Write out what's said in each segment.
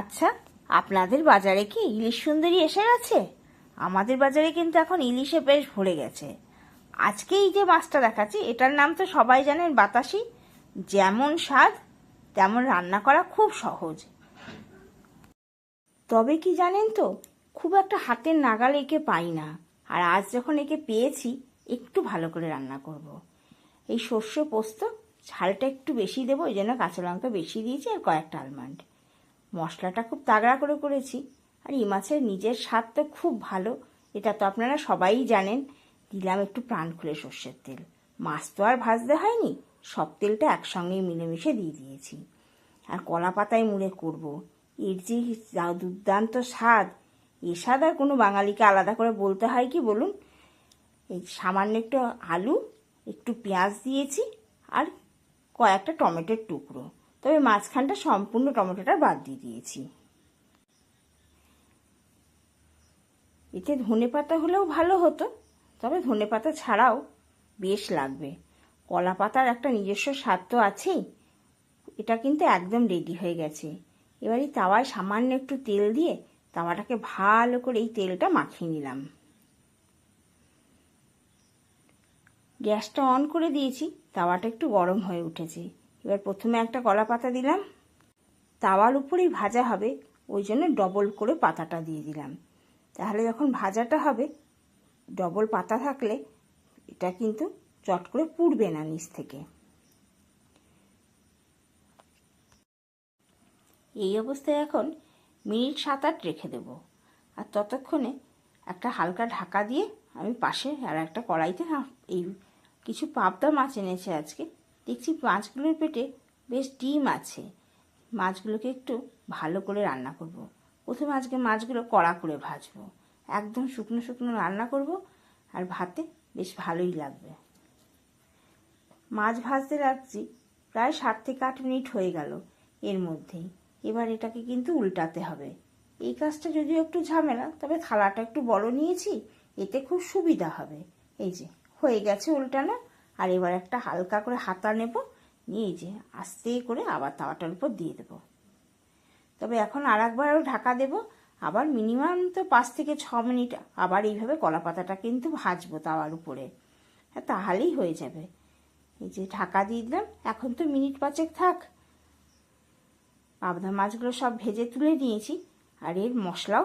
আচ্ছা আপনাদের বাজারে কি ইলিশ সুন্দরী এসে গেছে? আমাদের বাজারে কিন্তু এখন ইলিশে বেশ ভরে গেছে। আজকে এই যে মাছটা দেখাচ্ছি, এটার নাম তো সবাই জানেন বাতাসি। যেমন স্বাদ, তেমন রান্না করা খুব সহজ। তবে কি জানেন তো, খুব একটা হাতের নাগাল একে পাই না। আর আজ যখন একে পেয়েছি, একটু ভালো করে রান্না করব। এই সর্ষে পোস্ত, ঝালটা একটু বেশি দেবো, ওই জন্য কাঁচা লঙ্কা বেশি দিয়েছি আর কয়েকটা আলমন্ড মশলাটা খুব তাগড়া করে করেছি। আর এই মাছের নিজের স্বাদ তো খুব ভালো, এটা তো আপনারা সবাই জানেন। দিলাম একটু প্রাণ খুলে সর্ষের তেল। মাছ তো আর ভাজতে হয়নি, সব তেলটা একসঙ্গেই মিলেমিশে দিয়ে দিয়েছি। আর কলা পাতায় মুড়ে করব। এর যে দুর্দান্ত স্বাদ, এ স্বাদ আর কোনো বাঙালিকে আলাদা করে বলতে হয় কি বলুন? এই সামান্য একটু আলু, একটু পেঁয়াজ দিয়েছি, আর কয়েকটা টমেটোর টুকরো। তবে মাঝখানটা সম্পূর্ণ টমেটোটা বাদ দিয়ে দিয়েছি। এতে ধনে পাতা হলেও ভালো হতো, তবে ধনে পাতা ছাড়াও বেশ লাগবে। কলা পাতার একটা নিজস্ব স্বাদ তো আছেই, এটা কিন্তু একদম রেডি হয়ে গেছে। এবার এই তাওয়ায় সামান্য একটু তেল দিয়ে তাওয়াটাকে ভালো করে এই তেলটা মাখিয়ে নিলাম। গ্যাসটা অন করে দিয়েছি, তাওয়াটা একটু গরম হয়ে উঠেছে। এবার প্রথমে একটা কলা পাতা দিলাম। তাওয়ার উপরেই ভাজা হবে, ওই জন্য ডবল করে পাতাটা দিয়ে দিলাম। তাহলে যখন ভাজাটা হবে ডবল পাতা থাকলে এটা কিন্তু চট করে পুড়বে না নিচ থেকে। এই অবস্থায় এখন মিনিট সাত আট রেখে দেবো। আর ততক্ষণে একটা হালকা ঢাকা দিয়ে আমি পাশে আর একটা কড়াইতে এই কিছু পাবদা মাছ এনেছে আজকে দেখছি মাছগুলোর পেটে বেশ ডিম আছে। মাছগুলোকে একটু ভালো করে রান্না করব। প্রথমে আজকে মাছগুলো কড়া করে ভাজবো। একদম শুকনো শুকনো রান্না করব আর ভাতে বেশ ভালোই লাগবে। মাছ ভাজতে রাখছি প্রায় সাত থেকে আট মিনিট হয়ে গেল এর মধ্যেই। এবার এটাকে কিন্তু উল্টাতে হবে। এই কাজটা যদিও একটু ঝামেলা, তবে থালাটা একটু বড় নিয়েছি, এতে খুব সুবিধা হবে। এই যে, হয়ে গেছে উল্টানো। আর এবার একটা হালকা করে হাতা নেব, নিয়ে যে আস্তে করে আবার তাওয়াটার উপর দিয়ে দেব। তবে এখন আর একবারও ঢাকা দেব, আবার মিনিমাম তো পাঁচ থেকে ছ মিনিট আবার এইভাবে কলা পাতাটা কিন্তু ভাজবো তাওয়ার উপরে। হ্যাঁ তাহলেই হয়ে যাবে। এই যে ঢাকা দিয়ে দিলাম, এখন তো মিনিট পাঁচেক থাক। পাবদা মাছগুলো সব ভেজে তুলে নিয়েছি, আর এর মশলাও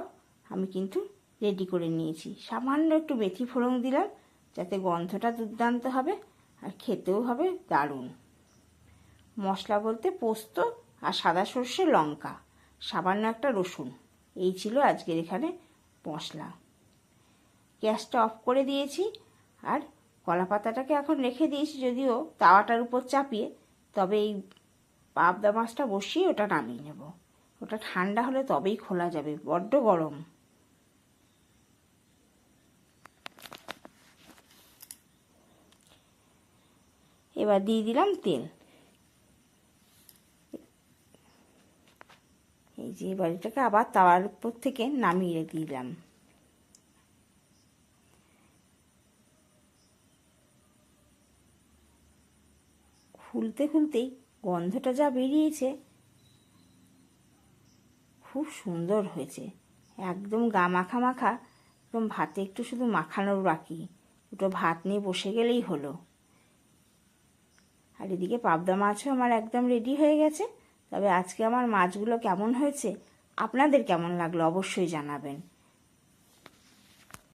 আমি কিন্তু রেডি করে নিয়েছি। সামান্য একটু মেথি ফোড়ন দিলাম, যাতে গন্ধটা দুর্দান্ত হবে। আর খেতেও হবে দারুণ। মশলা বলতে পোস্ত আর সাদা সর্ষে, লঙ্কা, সামান্য একটা রসুন। এই ছিল আজকের এখানে মশলা। গ্যাসটা অফ করে দিয়েছি আর কলা পাতাটাকে এখন রেখে দিয়েছি যদিও তাওয়াটার উপর চাপিয়ে, তবে এই পাবদা মাছটা বসিয়ে ওটা নামিয়ে নেব। ওটা ঠান্ডা হলে তবেই খোলা যাবে, বড্ড গরম। এবার দিয়ে দিলাম তেল। এই যে এবার এটাকে আবার তাওয়ার উপর থেকে নামিয়ে দিলাম। খুলতে খুলতেই গন্ধটা যা বেরিয়েছে, খুব সুন্দর হয়েছে। একদম গা মাখা মাখা, একদম ভাতে একটু শুধু মাখানোর বাকি। দুটো ভাত নিয়ে বসে গেলেই হলো। আর এদিকে পাবদা মাছও আমার একদম রেডি হয়ে গেছে। তবে আজকে আমার মাছগুলো কেমন হয়েছে, আপনাদের কেমন লাগল অবশ্যই জানাবেন।